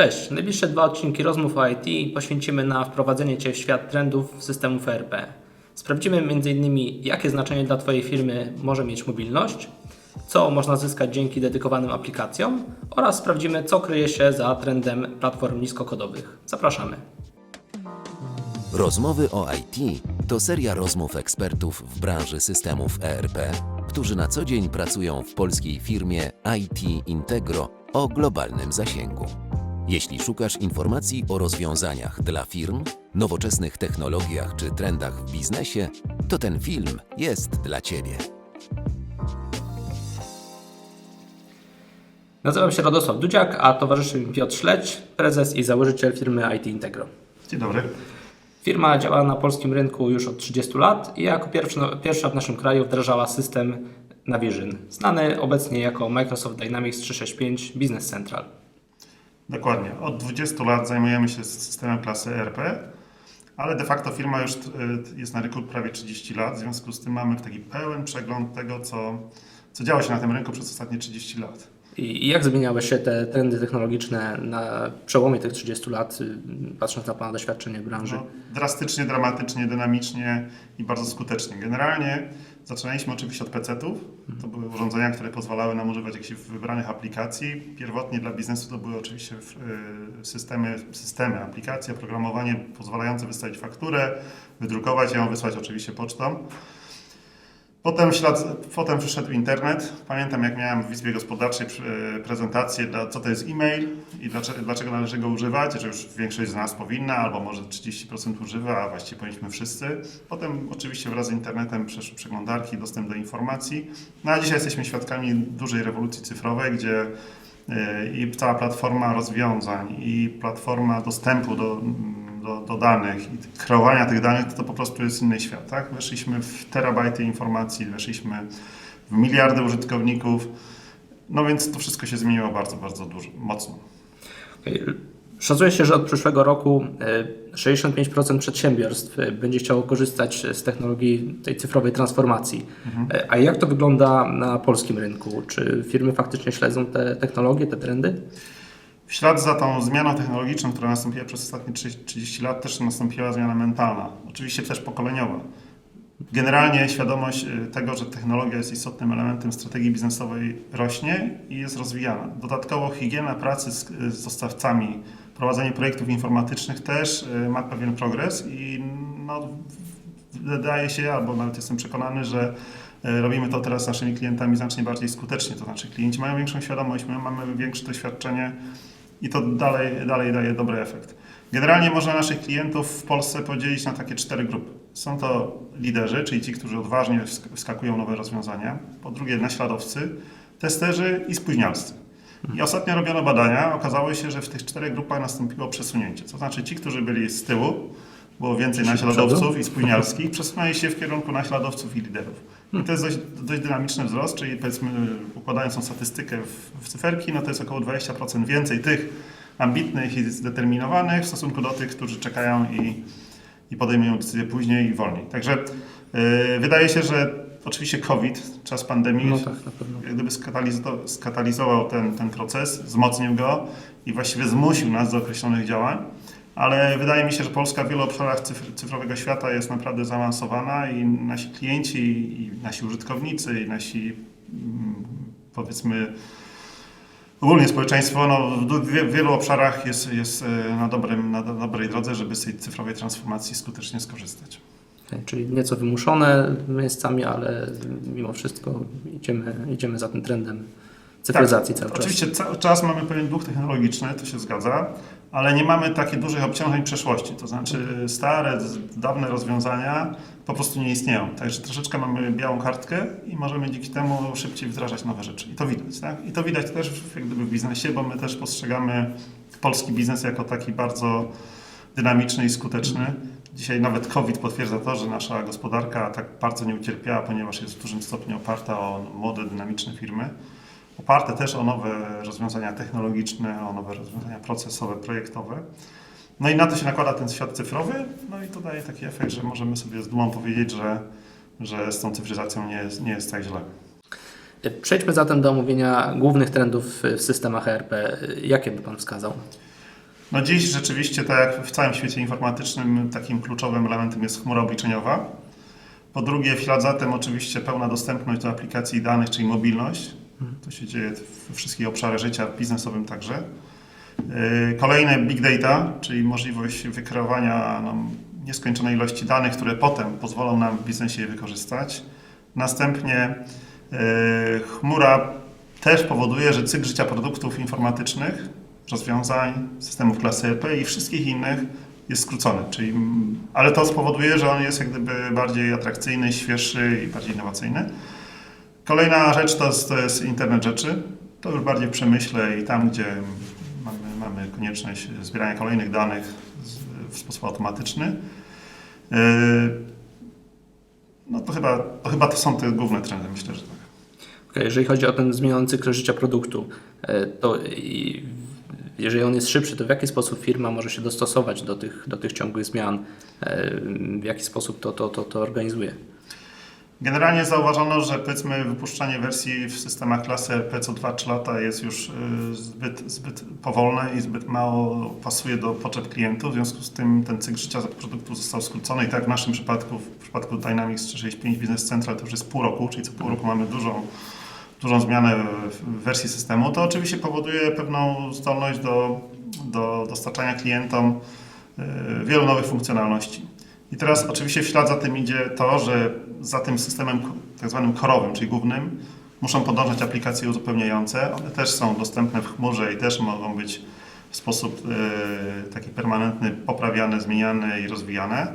Cześć, najbliższe dwa odcinki rozmów o IT poświęcimy na wprowadzenie Cię w świat trendów systemów ERP. Sprawdzimy m.in. jakie znaczenie dla Twojej firmy może mieć mobilność, co można zyskać dzięki dedykowanym aplikacjom oraz sprawdzimy co kryje się za trendem platform niskokodowych. Zapraszamy. Rozmowy o IT to seria rozmów ekspertów w branży systemów ERP, którzy na co dzień pracują w polskiej firmie IT Integro o globalnym zasięgu. Jeśli szukasz informacji o rozwiązaniach dla firm, nowoczesnych technologiach czy trendach w biznesie, to ten film jest dla Ciebie. Nazywam się Radosław Dudziak, a towarzyszy mi Piotr Śledź, prezes i założyciel firmy IT Integro. Dzień dobry. Firma działa na polskim rynku już od 30 lat i jako pierwsza, pierwsza w naszym kraju wdrażała system Navision, znany obecnie jako Microsoft Dynamics 365 Business Central. Dokładnie. Od 20 lat zajmujemy się systemem klasy ERP, ale de facto firma już jest na rynku prawie 30 lat. W związku z tym mamy taki pełen przegląd tego, co, co działo się na tym rynku przez ostatnie 30 lat. I i jak zmieniały się te trendy technologiczne na przełomie tych 30 lat, y, patrząc na Pana doświadczenie w branży? No, drastycznie, dramatycznie, dynamicznie i bardzo skutecznie. Generalnie zaczynaliśmy oczywiście od PC-ów. To były urządzenia, które pozwalały nam używać jakichś wybranych aplikacji. Pierwotnie dla biznesu to były oczywiście y, systemy, systemy, aplikacje, oprogramowanie pozwalające wystawić fakturę, wydrukować ją, wysłać oczywiście pocztą. Potem, ślad, potem przyszedł internet. Pamiętam, jak miałem w Izbie Gospodarczej przy- prezentację, co to jest e-mail i dlaczego, dlaczego należy go używać, że już większość z nas powinna, albo może 30% używa, a właściwie powinniśmy wszyscy. Potem oczywiście wraz z internetem przeszły przeglądarki, dostęp do informacji. No a dzisiaj jesteśmy świadkami dużej rewolucji cyfrowej, gdzie y, i cała platforma rozwiązań, i platforma dostępu do, do, do danych i kreowania tych danych, to, to po prostu jest inny świat. Tak? Weszliśmy w terabajty informacji, weszliśmy w miliardy użytkowników, no więc to wszystko się zmieniło bardzo, bardzo dużo, mocno. Szacuje się, że od przyszłego roku y, 65% przedsiębiorstw y, będzie chciało korzystać z technologii tej cyfrowej transformacji. Y, A jak to wygląda na polskim rynku? Czy firmy faktycznie śledzą te technologie, te trendy? W ślad za tą zmianą technologiczną, która nastąpiła przez ostatnie 30 30 lat, też nastąpiła zmiana mentalna, oczywiście też pokoleniowa. Generalnie świadomość y, tego, że technologia jest istotnym elementem strategii biznesowej rośnie i jest rozwijana. Dodatkowo higiena pracy z, z dostawcami, prowadzenie projektów informatycznych też y, ma pewien progres i no, wydaje się, albo nawet jestem przekonany, że y, robimy to teraz z naszymi klientami znacznie bardziej skutecznie. To znaczy klienci mają większą świadomość, my mamy większe doświadczenie i to dalej, dalej daje dobry efekt. Generalnie można naszych klientów w Polsce podzielić na takie cztery grupy. Są to liderzy, czyli ci, którzy odważnie wsk- wskakują nowe rozwiązania. Po drugie naśladowcy, testerzy i spóźnialscy. I ostatnio robiono badania, okazało się, że w tych czterech grupach nastąpiło przesunięcie. To znaczy ci, którzy byli z tyłu, było więcej naśladowców i spóźnialskich, przesunęli się w kierunku naśladowców i liderów. I to jest dość, dość dynamiczny wzrost, czyli powiedzmy układając tą statystykę w, w cyferki, no to jest około 20% więcej tych ambitnych i zdeterminowanych w stosunku do tych, którzy czekają i, i podejmują decyzje później i wolniej. Także yy, wydaje się, że oczywiście COVID, czas pandemii, No tak, jak gdyby skatalizo- skatalizował ten, ten proces, wzmocnił go i właściwie zmusił nas do określonych działań. Ale wydaje mi się, że Polska w wielu obszarach cyfr- cyfrowego świata jest naprawdę zaawansowana i nasi klienci, i nasi użytkownicy, i nasi mm, powiedzmy ogólnie społeczeństwo no, w wielu obszarach jest, jest e, na, dobrym, na do- dobrej drodze, żeby z tej cyfrowej transformacji skutecznie skorzystać. Okej, Czyli nieco wymuszone miejscami, ale mimo wszystko idziemy, idziemy za tym trendem cyfryzacji cały czas. Tak, Oczywiście cały czas mamy pewien dług technologiczny, to się zgadza, ale nie mamy takich dużych obciążeń przeszłości. To znaczy stare, dawne rozwiązania po prostu nie istnieją. Także troszeczkę mamy białą kartkę i możemy dzięki temu szybciej wdrażać nowe rzeczy. I to widać. Tak? I to widać też w, jak gdyby w biznesie, bo my też postrzegamy polski biznes jako taki bardzo dynamiczny i skuteczny. Dzisiaj nawet COVID potwierdza to, że nasza gospodarka tak bardzo nie ucierpiała, ponieważ jest w dużym stopniu oparta o młode, dynamiczne firmy oparte też o nowe rozwiązania technologiczne, o nowe rozwiązania procesowe, projektowe. No i na to się nakłada ten świat cyfrowy, no i to daje taki efekt, że możemy sobie z dumą powiedzieć, że, że z tą cyfryzacją nie jest, nie jest tak źle. Przejdźmy zatem do omówienia głównych trendów w systemach ERP. Jakie by Pan wskazał? No dziś rzeczywiście, tak jak w całym świecie informatycznym, takim kluczowym elementem jest chmura obliczeniowa. Po drugie, w ślad za tym oczywiście pełna dostępność do aplikacji i danych, czyli mobilność. To się dzieje we wszystkich obszarach życia, biznesowym także. Yy, Kolejne big data, czyli możliwość wykreowania no, nieskończonej ilości danych, które potem pozwolą nam w biznesie je wykorzystać. Następnie yy, chmura też powoduje, że cykl życia produktów informatycznych, rozwiązań, systemów klasy ERP i wszystkich innych jest skrócony. Czyli, mm, ale to spowoduje, że on jest jak gdyby bardziej atrakcyjny, świeższy i bardziej innowacyjny. Kolejna rzecz to jest, to jest internet rzeczy. To już bardziej w przemyśle i tam, gdzie mamy, mamy konieczność zbierania kolejnych danych w sposób automatyczny. Yy, No to chyba, to chyba to są te główne trendy, myślę, że tak. Okej, jeżeli chodzi o ten zmieniony cykl życia produktu, e, to jeżeli on jest szybszy, to w jaki sposób firma może się dostosować do tych, do tych ciągłych zmian? E, W jaki sposób to, to, to, to organizuje? Generalnie zauważono, że powiedzmy wypuszczanie wersji w systemach klasy RP co 2-3 lata jest już y, zbyt, zbyt powolne i zbyt mało pasuje do potrzeb klientów. W związku z tym ten cykl życia produktu został skrócony i tak w naszym przypadku, w przypadku Dynamics 365 Business Central to już jest pół roku, czyli co pół roku mamy dużą, dużą zmianę w wersji systemu. To oczywiście powoduje pewną zdolność do, do dostarczania klientom y, wielu nowych funkcjonalności. I teraz oczywiście w ślad za tym idzie to, że za tym systemem tak zwanym korowym, czyli głównym, muszą podążać aplikacje uzupełniające. One też są dostępne w chmurze i też mogą być w sposób e, taki permanentny poprawiane, zmieniane i rozwijane.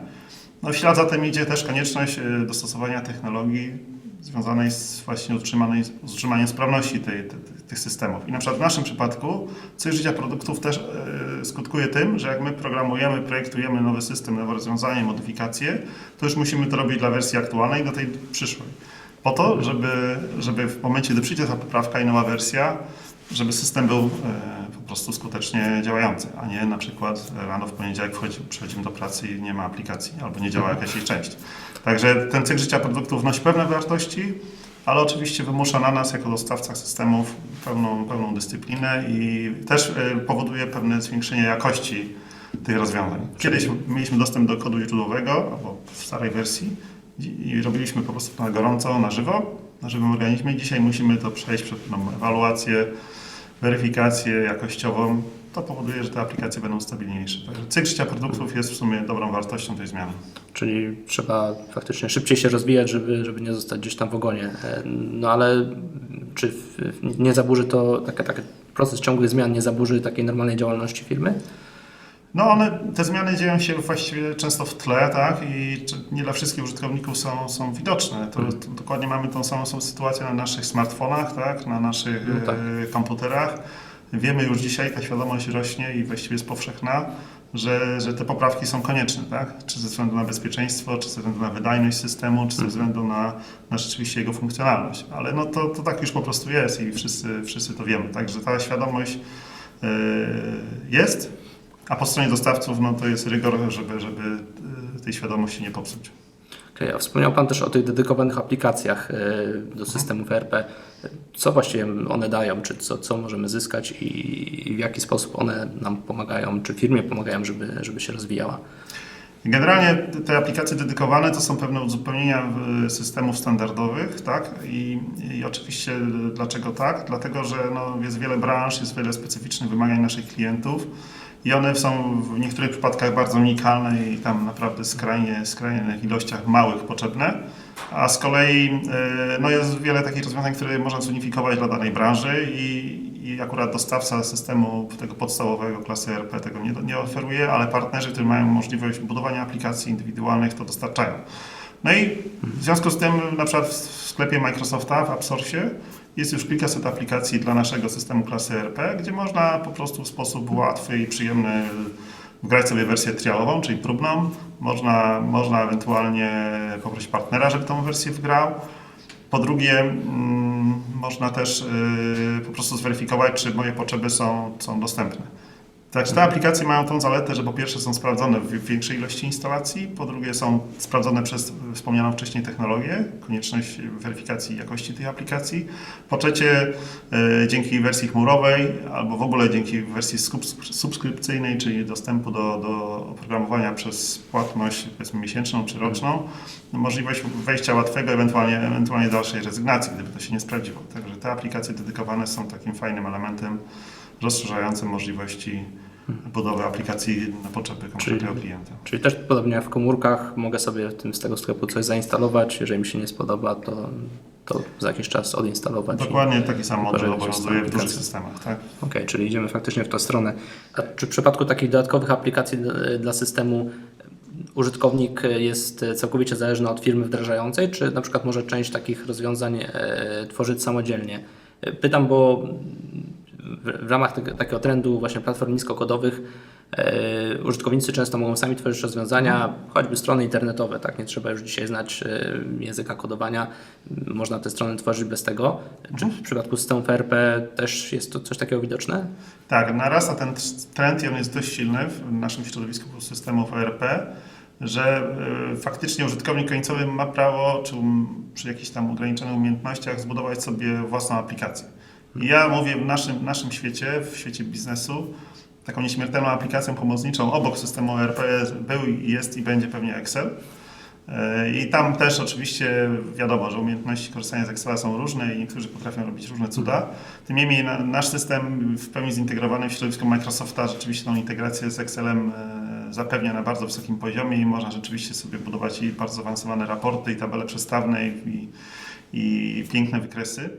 No w ślad za tym idzie też konieczność e, dostosowania technologii związanej z właśnie z utrzymaniem sprawności tej, te- te- tych systemów. I na przykład w naszym przypadku cykl życia produktów też e, skutkuje tym, że jak my programujemy, projektujemy nowy system, nowe rozwiązanie, modyfikacje, to już musimy to robić dla wersji aktualnej do tej przyszłej. Po to, żeby, żeby w momencie, gdy przyjdzie ta poprawka i nowa wersja, żeby system był e, prostu skutecznie działający, a nie na przykład rano w poniedziałek wchodzi, przychodzimy do pracy i nie ma aplikacji albo nie działa jakaś jej część. Także ten cykl życia produktów wnosi pewne wartości, ale oczywiście wymusza na nas jako dostawcach systemów pełną, pełną dyscyplinę i też e, powoduje pewne zwiększenie jakości tych rozwiązań. Kiedyś mieliśmy dostęp do kodu źródłowego, albo w starej wersji i robiliśmy po prostu na gorąco, na żywo, na żywym organizmie. Dzisiaj musimy to przejść przez pewną ewaluację, weryfikację jakościową. To powoduje, że te aplikacje będą stabilniejsze. Także cykl życia produktów jest w sumie dobrą wartością tej zmiany. Czyli trzeba faktycznie szybciej się rozwijać, żeby, żeby nie zostać gdzieś tam w ogonie. E, No ale czy nie zaburzy to, taki, taki proces ciągłych zmian nie zaburzy takiej normalnej działalności firmy? No one, te zmiany dzieją się właściwie często w tle, tak? I nie dla wszystkich użytkowników są, są widoczne. To, to dokładnie mamy tą samą sytuację na naszych smartfonach, tak? Na naszych No tak. e, komputerach. Wiemy już dzisiaj, ta świadomość rośnie i właściwie jest powszechna, że, że te poprawki są konieczne, tak? Czy ze względu na bezpieczeństwo, czy ze względu na wydajność systemu, czy ze względu na, na rzeczywiście jego funkcjonalność. Ale no to, to tak już po prostu jest i wszyscy, wszyscy to wiemy. Także ta świadomość e, jest. A po stronie dostawców no to jest rygor, żeby, żeby y, tej świadomości nie popsuć. Okej, a wspomniał Pan też o tych dedykowanych aplikacjach e, do systemów ERP. Co właściwie one dają, czy co, co możemy zyskać i w jaki sposób one nam pomagają, czy firmie pomagają, żeby, żeby się rozwijała? Generalnie te aplikacje dedykowane to są pewne uzupełnienia y, systemów standardowych, tak? I, I oczywiście dlaczego tak? Dlatego, że no, jest wiele branż, jest wiele specyficznych wymagań naszych klientów i one są w niektórych przypadkach bardzo unikalne i tam naprawdę skrajnie, skrajnych ilościach małych potrzebne. A z kolei y, no, jest wiele takich rozwiązań, które można zunifikować dla danej branży i, i akurat dostawca systemu tego podstawowego klasy ERP tego nie, nie oferuje, ale partnerzy, którzy mają możliwość budowania aplikacji indywidualnych, to dostarczają. No i w związku z tym na przykład w sklepie Microsofta w App jest już kilkaset aplikacji dla naszego systemu klasy ERP, gdzie można po prostu w sposób łatwy i przyjemny wgrać sobie wersję trialową, czyli próbną. Można, można ewentualnie poprosić partnera, żeby tą wersję wgrał. Po drugie, mm, można też y, po prostu zweryfikować, czy moje potrzeby są, są dostępne. Także te aplikacje mają tą zaletę, że po pierwsze są sprawdzone w większej ilości instalacji, po drugie są sprawdzone przez wspomnianą wcześniej technologię, konieczność weryfikacji jakości tych aplikacji. Po trzecie, e, dzięki wersji chmurowej albo w ogóle dzięki wersji subs- subskrypcyjnej, czyli dostępu do, do oprogramowania przez płatność powiedzmy miesięczną czy roczną, możliwość wejścia łatwego, ewentualnie, ewentualnie dalszej rezygnacji, gdyby to się nie sprawdziło. Także te aplikacje dedykowane są takim fajnym elementem rozszerzającym możliwości budowy aplikacji na potrzeby konkretnego klienta. Czyli też podobnie jak w komórkach, mogę sobie tym z tego sklepu coś zainstalować. Jeżeli mi się nie spodoba, to, to za jakiś czas odinstalować. Dokładnie taki sam model obowiązuje w dużych systemach. Tak? Okej, czyli idziemy faktycznie w tę stronę. A czy w przypadku takich dodatkowych aplikacji dla systemu użytkownik jest całkowicie zależny od firmy wdrażającej, czy na przykład może część takich rozwiązań e, tworzyć samodzielnie? E, Pytam, bo w, ramach takiego trendu właśnie platform niskokodowych e, użytkownicy często mogą sami tworzyć rozwiązania, choćby strony internetowe, tak? Nie trzeba już dzisiaj znać e, języka kodowania, można te strony tworzyć bez tego. Czy w przypadku systemów ERP też jest to coś takiego widoczne? Tak, narasta ten trend i on jest dość silny w naszym środowisku systemów ERP, że y, faktycznie użytkownik końcowy ma prawo, czy przy jakichś tam ograniczonych umiejętnościach zbudować sobie własną aplikację. Ja mówię w naszym, naszym świecie, w świecie biznesu, taką nieśmiertelną aplikacją pomocniczą obok systemu ERP był, jest i będzie pewnie Excel. E, I tam też oczywiście wiadomo, że umiejętności korzystania z Excela są różne i niektórzy potrafią robić różne cuda. Tym niemniej na, nasz system w pełni zintegrowany w środowisku Microsofta rzeczywiście tą integrację z Excelem e, zapewnia na bardzo wysokim poziomie i można rzeczywiście sobie budować i bardzo zaawansowane raporty i tabele przestawne i, i piękne wykresy.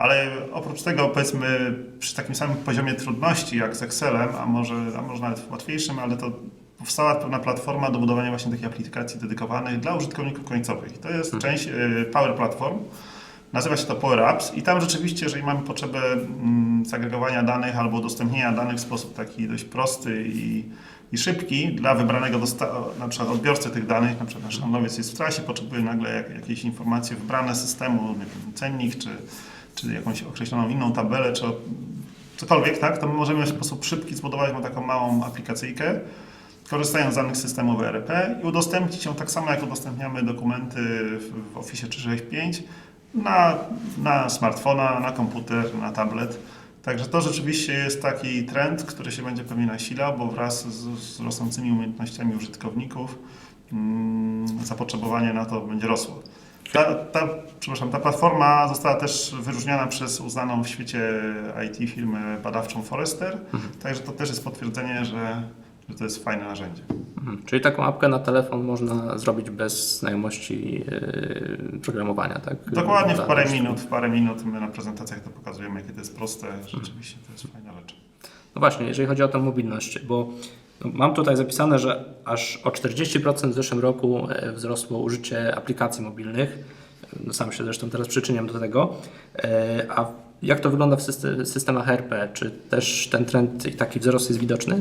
Ale oprócz tego, powiedzmy, przy takim samym poziomie trudności jak z Excelem, a może, a może nawet łatwiejszym, ale to powstała pewna platforma do budowania właśnie takich aplikacji dedykowanych dla użytkowników końcowych. To jest część y, Power Platform. Nazywa się to Power Apps i tam rzeczywiście, jeżeli mamy potrzebę mm, zagregowania danych albo udostępnienia danych w sposób taki dość prosty i, i szybki dla wybranego na przykład odbiorcy tych danych, na przykład nasz handlowiec jest w trasie, potrzebuje nagle jak, jakieś informacje wybrane z systemu, nie wiem, cennik czy, czy jakąś określoną inną tabelę, czy cokolwiek, tak, to my możemy w sposób szybki zbudować mu taką małą aplikacyjkę, korzystając z danych systemu ERP i udostępnić ją tak samo, jak udostępniamy dokumenty w Office 365 na, na smartfona, na komputer, na tablet. Także to rzeczywiście jest taki trend, który się będzie pewnie nasilał, bo wraz z, z rosnącymi umiejętnościami użytkowników mm, zapotrzebowanie na to będzie rosło. Ta, ta, przepraszam, ta platforma została też wyróżniona przez uznaną w świecie IT firmę badawczą Forrester, także to też jest potwierdzenie, że, że to jest fajne narzędzie. Mhm. Czyli taką apkę na telefon można zrobić bez znajomości yy, programowania, tak? Dokładnie w parę minut, w parę minut my na prezentacjach to pokazujemy, jakie to jest proste, rzeczywiście to jest fajna rzecz. No właśnie, jeżeli chodzi o tę mobilność, bo no, mam tutaj zapisane, że aż o 40% w zeszłym roku e, wzrosło użycie aplikacji mobilnych. No, sam się zresztą teraz przyczyniam do tego. E, A jak to wygląda w syste- systemach RP? Czy też ten trend i taki wzrost jest widoczny?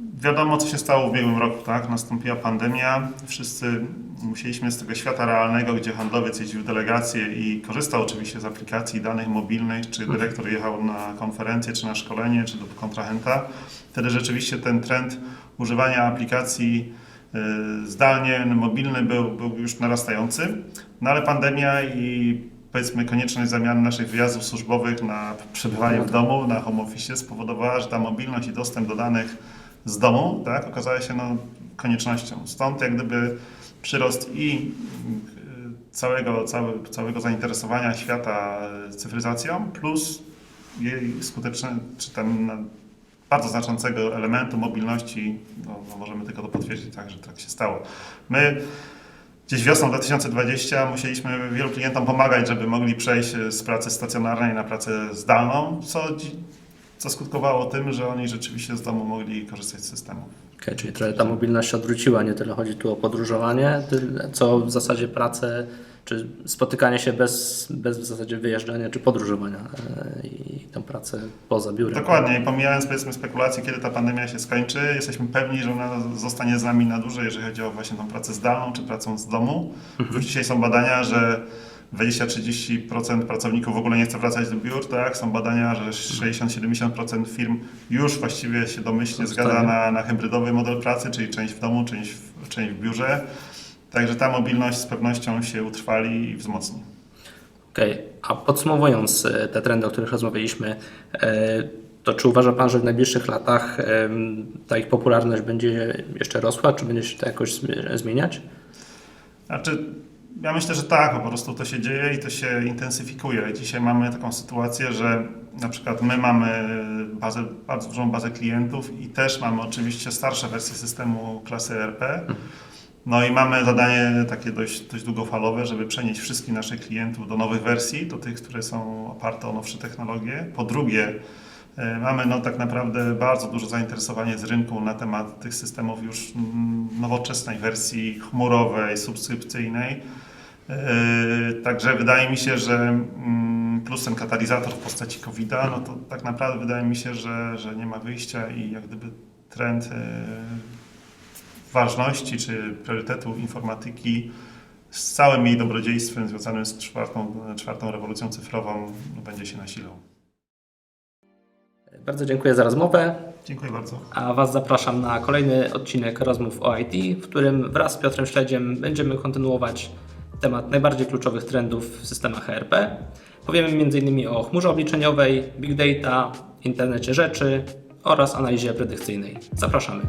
Wiadomo, co się stało w ubiegłym roku, tak? Nastąpiła pandemia, wszyscy musieliśmy z tego świata realnego, gdzie handlowiec jeździł w delegacje i korzystał oczywiście z aplikacji danych mobilnych, czy dyrektor jechał na konferencję, czy na szkolenie, czy do kontrahenta. Wtedy rzeczywiście ten trend używania aplikacji y, zdalnie, mobilny był, był już narastający, no ale pandemia i powiedzmy konieczność zamiany naszych wyjazdów służbowych na przebywanie w domu, na home office spowodowała, że ta mobilność i dostęp do danych z domu tak, okazała się no, koniecznością. Stąd jak gdyby przyrost i y, całego, cały, całego zainteresowania świata y, cyfryzacją plus jej skuteczne, czy tam na- bardzo znaczącego elementu mobilności, no, no możemy tylko to potwierdzić, tak, że tak się stało. My gdzieś wiosną 2020 musieliśmy wielu klientom pomagać, żeby mogli przejść z pracy stacjonarnej na pracę zdalną, co, co skutkowało tym, że oni rzeczywiście z domu mogli korzystać z systemu. Okej, czyli trochę ta mobilność odwróciła, nie tyle chodzi tu o podróżowanie, co w zasadzie pracę, czy spotykanie się bez, bez w zasadzie wyjeżdżania, czy podróżowania e, i tą pracę poza biurem. Dokładnie, i pomijając powiedzmy spekulacje, kiedy ta pandemia się skończy, jesteśmy pewni, że ona zostanie z nami na dłużej, jeżeli chodzi o właśnie tą pracę zdalną czy pracę z domu. Już dzisiaj są badania, że 20-30% pracowników w ogóle nie chce wracać do biur, tak? Są badania, że 60-70% firm już właściwie się domyślnie zgadza na, na hybrydowy model pracy, czyli część w domu, część w, część w biurze. Także ta mobilność z pewnością się utrwali i wzmocni. Okej, a podsumowując e, te trendy, o których rozmawialiśmy, e, to czy uważa Pan, że w najbliższych latach em, ta ich popularność będzie jeszcze rosła, czy będzie się to jakoś zmi- zmieniać? Znaczy, ja myślę, że tak, po prostu to się dzieje i to się intensyfikuje. Dzisiaj mamy taką sytuację, że na przykład my mamy bazę, bardzo dużą bazę klientów i też mamy oczywiście starsze wersje systemu klasy ERP. No i mamy zadanie takie dość, dość długofalowe, żeby przenieść wszystkich naszych klientów do nowych wersji, do tych, które są oparte o nowsze technologie. Po drugie, e, mamy no, tak naprawdę bardzo duże zainteresowanie z rynku na temat tych systemów już mm, nowoczesnej wersji chmurowej, subskrypcyjnej. E, Także wydaje mi się, że mm, plus ten katalizator w postaci COVID-a, no to tak naprawdę wydaje mi się, że, że nie ma wyjścia i jak gdyby trend e, ważności czy priorytetu informatyki z całym jej dobrodziejstwem związanym z czwartą, czwartą rewolucją cyfrową będzie się nasilał. Bardzo dziękuję za rozmowę, Dziękuję bardzo. a Was zapraszam na kolejny odcinek rozmów o IT, w którym wraz z Piotrem Śledziem będziemy kontynuować temat najbardziej kluczowych trendów w systemach ERP. Powiemy m.in. o chmurze obliczeniowej, big data, internecie rzeczy oraz analizie predykcyjnej. Zapraszamy.